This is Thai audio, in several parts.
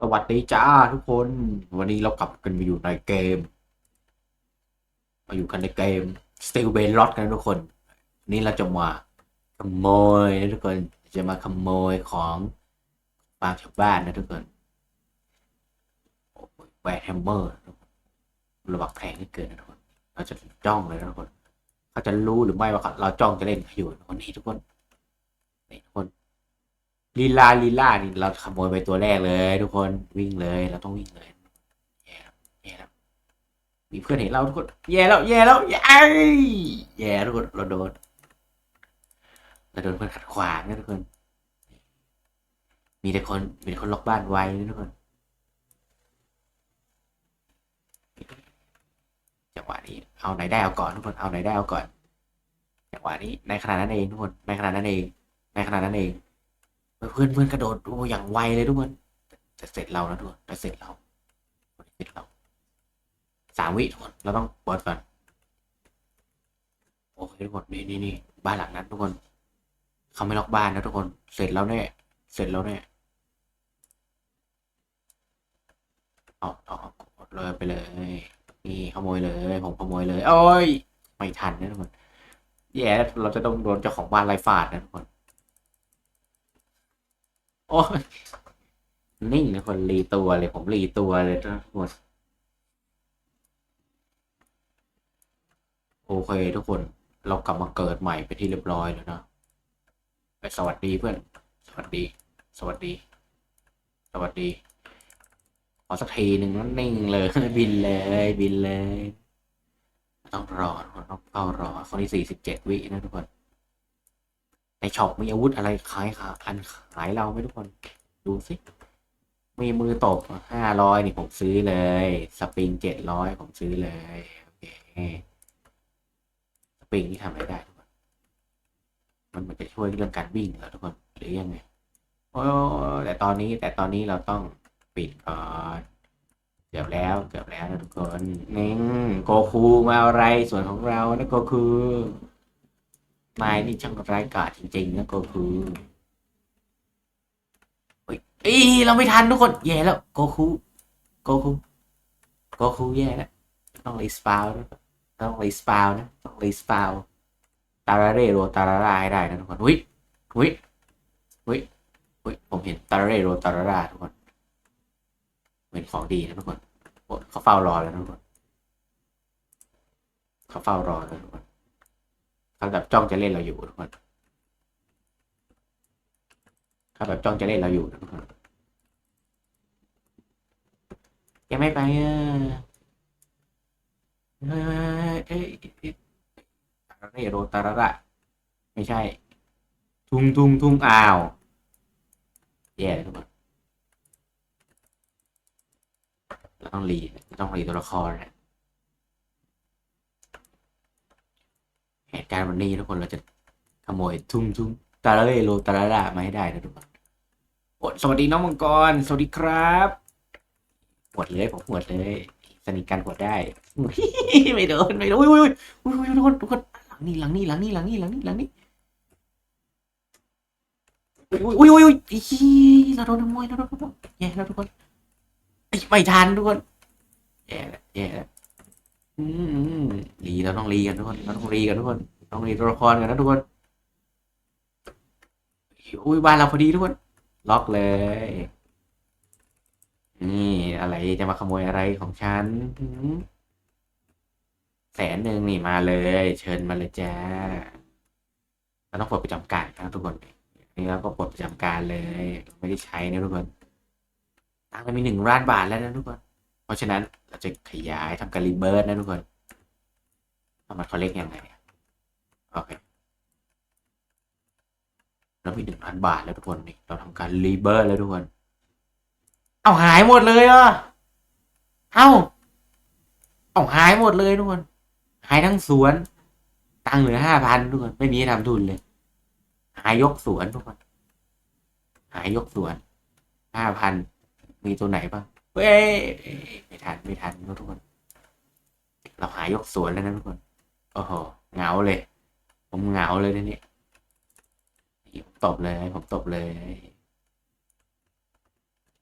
สวัสดีจ้าทุกคน วันนี้เรากลับกันมาอยู่ในเกม มาอยู่กันในเกม Still b a n l o t กันทุกคนนนี้เราจะมาขโมยนะทุกคนจะมาขโมยของฟาร์มชาวบ้านนะทุกคนโอ้ยแวร์แฮมเมอร์ระบักแพงที่เกินนะทุกคน เราจะจ้องเลยนะทุกคน เขาจะรู้หรือไม่ว่าเราจ้องจะเล่นเขาอยู่นะคนนี้ทุกคนนี่ทุกคน ลีลาลีลานี่เราขโมยไปตัวแรกเลย ทุกคนวิ่งเลยเราต้องวิ่งเลยแย่แล้วแย่แล้วมีเพื่อนเห็นเราทุกคนแย่แล้วแย่แล้วแย่แย่ทุกคนเราโดนเราโดนเพื่อนขัดขวางนะทุกคน มีแต่คนมีแต่คนล็อกบ้านไว้นะทุกคนจังหวะนี้เอาไหนได้เอาก่อนทุกคนเอาไหนได้เอาก่อนจังหวะนี้ในขณะนั้นเองทุกคนในขณะนั้นเองในขณะนั้นเอง เพื่อนเพื่อนกระโดดโอ้อย่างไวเลยทุกคนจะเสร็จเรานะทุกคนจะเสร็จเราเสร็จเราสามวิทุกคนเราต้องเปิดก่อนโอเคทุกคนนี่นี่นี่บ้านหลังนั้นทุกคนเขาไม่ล็อกบ้านนะทุกคนเสร็จแล้วแน่เสร็จแล้วแน่เอาเอาเอกดเลยไปเลย นี่ขโมยเลย ผมขโมยเลย โอ้ยไม่ทันนะทุกคนแย่เราจะต้องโดนเจ้าของบ้านไล่ฟาดนะทุกคน โอ้ยนิ่งนะคนรีตัวเลย ผมรีตัวเลยทุกคนโอเคทุกคนเรากลับมาเกิดใหม่ไปนที่เรียบร้อยแล้วนะไปสวัสดีเพื่อน สวัสดี สวัสดี สวัสดี ขอสักทีหนึ่งนั่นนิ่งเลย บินเลยบินเลย ต้องรอต้องเฝ้ารอคนที่สี่สิบเจ็ดวินะทุกคน ในช็อปมีอาวุธอะไรขายค่ะอันขายเราไหมทุกคน ดูสิ มีมือตบห้าร้อยนี่ผมซื้อเลย สปริงเจ็ดร้อยผมซื้อเลยโอเคสปริงนี่ทำอะไรได้ทุกคนมันมันจะช่วยเรื่องการวิ่งเหรอทุกคนหรือยังไงโอ้แต่ตอนนี้แต่ตอนนี้เราต้องปิดก่อนเกือบแล้วเกือบแล้วนะทุกคนนี่โกคูมาอะไรส่วนของเรานะโกคู นายนี่ช่างร้ายกาจจริงๆนะโกคูเอ้ยเราไม่ทันทุกคน แย่แล้วโกคูโกคูโกคูแย่แล้วต้องรีสปาวต้องรีสปาวนะต้องรีสปาวตาราเรโรตาราราให้ได้นะทุกคนอุ้ยอุ้ยอุ้ยอุ้ยผมเห็นตาราเรโรตาราราทุกคนเป็นของดีนะทุกคนเขาเฝ้ารอแล้วทุกคนเขาเฝ้ารอแล้วทุกคน เขาแบบจ้องจะเล่นเราอยู่ทุกคนเขาแบบจ้องจะเล่นเราอยู่ทุกคนยังไม่ไปอะเฮ้ยเอ้ยเอ้ยตาระเรโรตาระระไม่ใช่ ทุ่งทุ่งทุ่งอ้าวแย่เลยทุกคนเราต้องรีต้องรีตัวละครนะ เหตุการณ์วันนี้ทุกคนเราจะขโมยทุ่งทุ่งตาระเรโรตาระระมาให้ได้นะทุกคนโอ้สวัสดีน้องมังกร สวัสดีครับหวดเลยผมหวดเลย สนิทกันหวดได้อุ๊ยไม่โดนไม่โดนอุ้ยอุ้ยอุ้ยอุ้ยทุกคนทุกคนหลังนี้หลังนี้หลังนี้หลังนี้หลังนี้หลังนี้อุ้ยอุ้ยอุ้ยอุ้ยอีเราโดนขโมยเราโดนขโมยแย่แล้วทุกคนเอ้ยไม่ทันทุกคนแย่แล้วแย่แล้วอืมอืม รีเราต้องรีกันทุกคนเราต้องรีกันทุกคนต้องรีตัวละครกันนะทุกคนอุ้ยบ้านเราพอดีทุกคน ล็อกเลย นี่อะไรจะมาขโมยอะไรของฉันแสนหนึ่งนี่มาเลย เชิญมาเลยจ้าเราต้องปลดประจำการนะทุกคนนี่เราก็ปลดประจำการเลย ไม่ได้ใช้นะทุกคนตังค์เรามีหนึ่งล้านบาทแล้วนะทุกคน เพราะฉะนั้นเราจะขยายทำการรีเบิร์ดนะทุกคนเอามาคอลเลกยังไงโอเคเรามีหนึ่งล้านบาทแล้วทุกคนนี่เราทำการรีเบิร์ดแล้วทุกคน เอาหายหมดเลยอะเอาเอาหายหมดเลยทุกคน หายทั้งสวน ตังเหลือห้าพันทุกคน ไม่มีทำทุนเลย หายยกสวนทุกคน หายยกสวนห้าพันมีตัวไหนบ้าง เว้ยไม่ทันไม่ทันทุกคน เราหายยกสวนแล้วนะทุกคนโอ้โหเหงาเลย ผมเหงาเลยนะเนี่ผมตบเลยผมตบเลย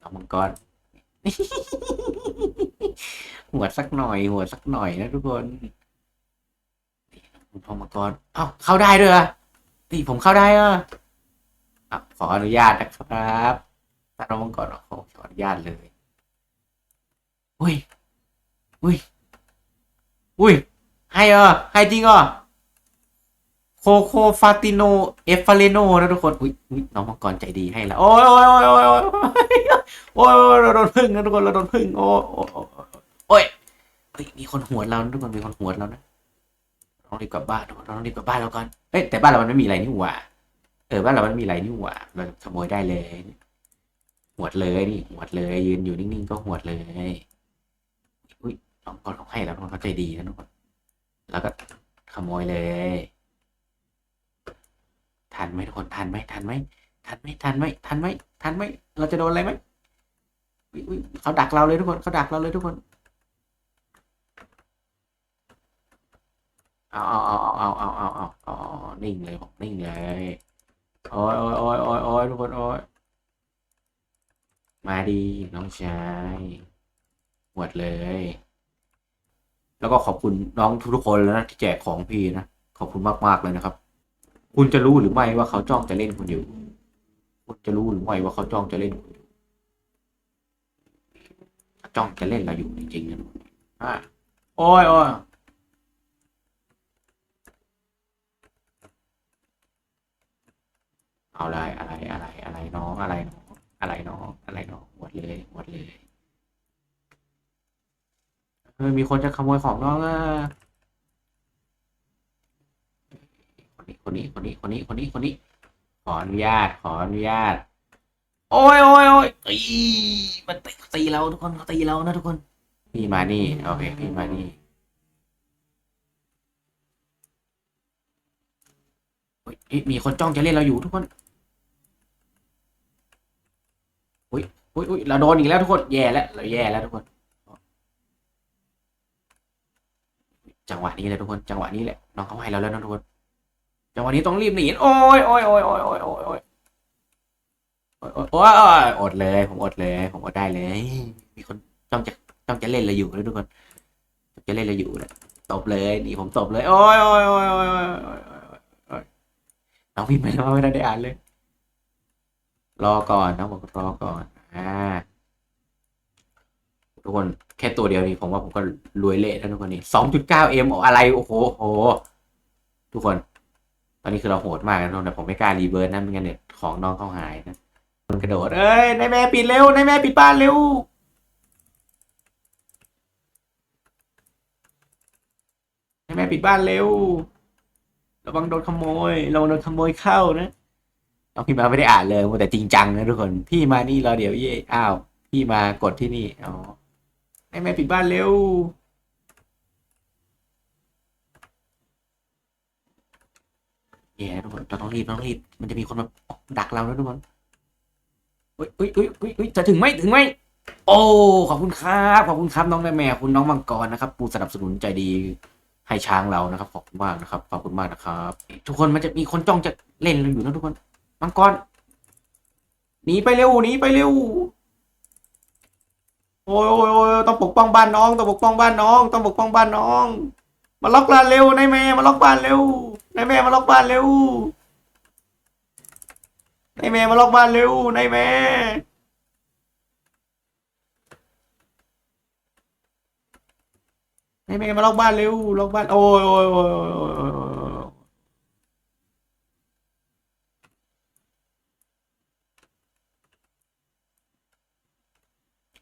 น้องมังกรหัวสักหน่อย หัวสักหน่อยนะทุกคนพอมากรเอ้าเข้าได้ด้วยเหรอนี่ผมเข้าได้เหรออขออนุญาตนะครับถ้าน้องมังกรขออนุญาตเลย อุ้ย อุ้ย อุ้ย ให้เหรอให้จริงเหรอโคโคฟาติโน เอฟฟาเลโนนะทุกคน อุ้ยอุ้ยน้องมังกรใจดีให้แล้วโอ้ยโอ้ยโอ้ยโอ้ยโอ้ยโอ้ยโอ้ยเราโดนพึ่งนะทุกคนเราโดนพึ่ง โอ้ยโอ้ยเฮ้ยมีคนหัวเรานะทุกคนมีคนหัวเรานะต้องรีบกลับบ้านทุกคนเราต้องรีบกลับบ้านเราก่อนเอ้ยแต่บ้านเรามันไม่มีอะไรนี่หว่า เออบ้านเรามันมีอะไรนี่หว่าเราขโมยได้เลยหวดเลยนี่หวดเลยยืนอยู่นิ่งๆก็หวดเลย อุ้ยน้องกอนเขาให้แล้วน้องเขาใจดีนะทุกคนแล้วก็ขโมยเลย ทันไหมทุกคนทันไหมทันไหมทันไหมทันไหมทันไหมทันไหมเราจะโดนอะไรไหมอุ๊ยเขาดักเราเลยทุกคนเขาดักเราเลยทุกคนเอาเอาเอาเอาเอาเอาเอาเอาเอานิ่งเลยผมนิ่งเลยโอ้ยโอ้ยโอ้ยโอ้ยโอ้ยทุกคนโอ้ยมาดีน้องชาย หวดเลย แล้วก็ขอบคุณน้องทุกๆคนแล้วนะที่แจกของพี่นะขอบคุณมากๆเลยนะครับ คุณจะรู้หรือไม่ว่าเขาจ้องจะเล่นคุณอยู่ คุณจะรู้หรือไม่ว่าเขาจ้องจะเล่นคุณอยู่จ้องจะเล่นเราอยู่จริงๆนะอะโอ้ยโอ้ยเอาอะไรอะไรอะไรอะไรน้องอะไรน้องอะไรน้องอะไรน้องหมดเลยหมดเลย เฮ้ยมีคนจะขโมยของน้องอะคนนี้คนนี้คนนี้คนนี้คนนี้คนนี้ ขออนุญาตขออนุญาต โอ้ยโอ้ยโอ้ยอีมันตีตีเราทุกคนเขาตีเรานะทุกคน พี่มานี่โอเคพี่มานี่เฮ้ยเฮ้ยมีคนจ้องจะเล่นเราอยู่ทุกคนอุ้ยอุ้ยอุ้ยเราโดนอีกแล้วทุกคน แย่แล้วเราแย่แล้วทุกคน จังหวะนี้เลยทุกคนจังหวะนี้แหละน้องเขาให้เราแล้วนะทุกคนจังหวะนี้ต้องรีบหนีโอ้ยโอ้ยโอ้ยโอ้ยโอ้ยโอ้ยโอ้ยโอ้ยอดเลย ผมอดเลย ผมอดได้เลย มีคนจ้องจะจ้องจะเล่นเราอยู่เลยทุกคนจะเล่นเราอยู่เลยตบเลยนี่ผมตบเลยโอ้ยโอ้ยโอ้ยโอ้ยโอ้ยโอ้ยโอ้ยโอ้ยน้องพิมพ์ไปแล้ไม่ได้อ่านเลย รอก่อนน้องบอกรอก่อนอ่า ทุกคนแค่ตัวเดียวนี่ผมว่าผมก็รวยเละแล้วทุกคนนี่สองจุดเก้าเอ็มอะไรโอ้โหโห ทุกคน ตอนนี้คือเราโหดมากนะทุกคนแต่ผมไม่กล้ารีเวิร์สนะไม่งั้นเนี่ยของน้องเขาหายนะมันกระโดด เอ้ยนายแม่ปิดเร็วนายแม่ปิดบ้านเร็วนายแม่ปิดบ้านเร็ว ระวังโดนขโมย ระวังโดนขโมยเข้านะน้องพี่มาไม่ได้อ่านเลยมัวแต่จริงจังนะทุกคน พี่มานี่รอเดี๋ยวเย่อ้าว พี่มากดที่นี่ อ๋อ นายแม่ปิดบ้านเร็ว แย่ทุกคนเราต้องรีบเราต้องรีบ มันจะมีคนมาดักเราแล้วทุกคนอุ้ยอุ้ยอุ้ยอุ้ยจะถึงไหมถึงไหมโอ้ ขอบคุณครับ ขอบคุณครับน้องแม่แม่คุณน้องมังกรนะครับผู้สนับสนุนใจดีให้ช้างเรานะครับ ขอบคุณมากนะครับ ขอบคุณมากนะครับ ทุกคนมันจะมีคนจ้องจะเล่นเราอยู่นะทุกคน มังกร หนีไปเร็ว หนีไปเร็ว โอ้ยโอ้ยโอ้ยต้องปกป้องบ้านน้อง ต้องปกป้องบ้านน้อง ต้องปกป้องบ้านน้อง มาล็อกบ้านเร็วนายแม่มาล็อกบ้านเร็วนายแม่มาล็อกบ้านเร็วนายแม่มาล็อกบ้านเร็วนายแม่นายแม่มาล็อกบ้านเร็วล็อกบ้านโอ้ยโอ้ยโอ้ยโอ้ยโอ้ยโอ้ยโอ้ย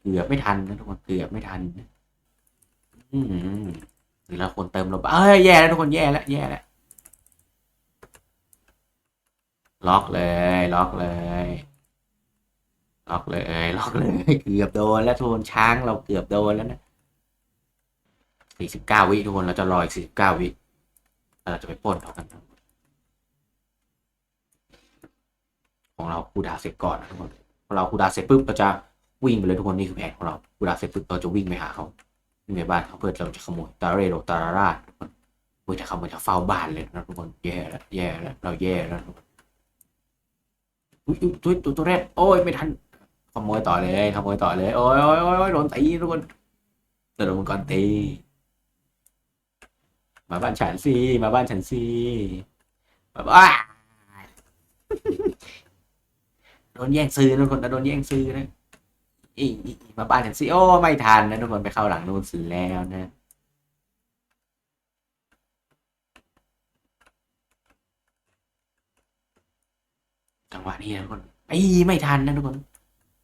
เกือบไม่ทันนะทุกคนเกือบไม่ทัน อืมหรือเราควรเติมลมเอ้ยแย่แล้วทุกคนแย่แล้วแย่แล้วล็อกเลย ล็อกเลย ล็อกเลย ล็อกเลย เกือบโดนแล้วทุกคนช้างเราเกือบโดนแล้วนะสี่สิบเก้าวิทุกคนเราจะรออีกสี่สิบเก้าวิเราจะไปป้นเขากันของเราคูดาเสร็จก่อนนะทุกคนพอเราคูดาเสร็จปุ๊บเราจะ วิ่งไปเลยทุกคนนี่คือแผนของเราคูดาเสร็จปุ๊บเราจะวิ่งไปหาเขาวิ่งไปบ้านเขาเพื่อเราจะขโมยตาเรโดตาราราทุกคนเพื่อจะขโมยจะเฝ้าบ้านเลยนะทุกคนแย่แล้วแย่แล้วเราแย่แล้วอุ้ยตัวตัวตัวแรกโอ้ยไม่ทันขโมยต่อเลยขโมยต่อเลยโอ้ยโอ้ยโอ้ยโดนตีทุกคนโดนมังกรตีมาบ้านฉันสิมาบ้านฉันสิมาบ้านโดนแย่งซื้อนะทุกคนนะโดนแย่งซื้อนะ อีอีอีมาบ้านฉันสิโอไม่ทันนะทุกคนไปเข้าหลังนู่นสิแล้วนะจังหวะนี้นะทุกคนไอ้ไม่ทันนะทุกคน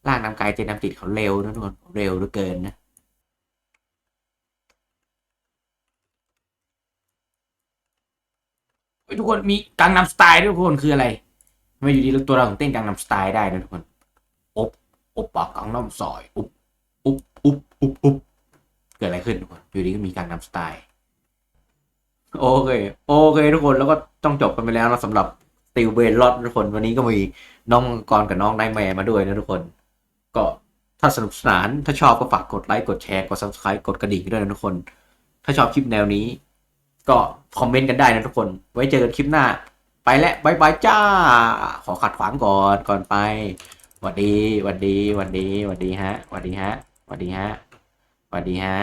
ล่างนำกายเจนนำติดเขาเร็วนะทุกคนเร็วเหลือเกินนะทุกคนมีกังนำสไตล์ทุกคนคืออะไรทำไม่อยู่ดีตัวเราถึงเต้นกังนำสไตล์ได้นะทุกคน อบอบปากกังนำซอย อุบอุบอุบอุบอุบเกิดอะไรขึ้นทุกคนอยู่ดีก็มีกังนำสไตล์ โอเค โอเคทุกคนแล้วก็ต้องจบกันไปแล้วนะสำหรับสติลเบนลอดทุกคน วันนี้ก็มีน้องกรกับน้องไนแมร์มาด้วยนะทุกคน ก็ถ้าสนุกสนาน ถ้าชอบก็ฝากกดไลค์กดแชร์กด subscribe กดกระดิ่งด้วยนะทุกคน ถ้าชอบคลิปแนวนี้ ก็คอมเมนต์กันได้นะทุกคน ไว้เจอกันคลิปหน้า ไปแล้วบายบายจ้า ขอขัดขวางก่อนก่อนไป หวัดดีหวัดดีหวัดดีหวัดดีฮะหวัดดีฮะหวัดดีฮะหวัดดีฮะ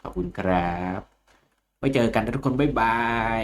ขอบคุณครับ ไว้เจอกันนะทุกคน บ๊ายบาย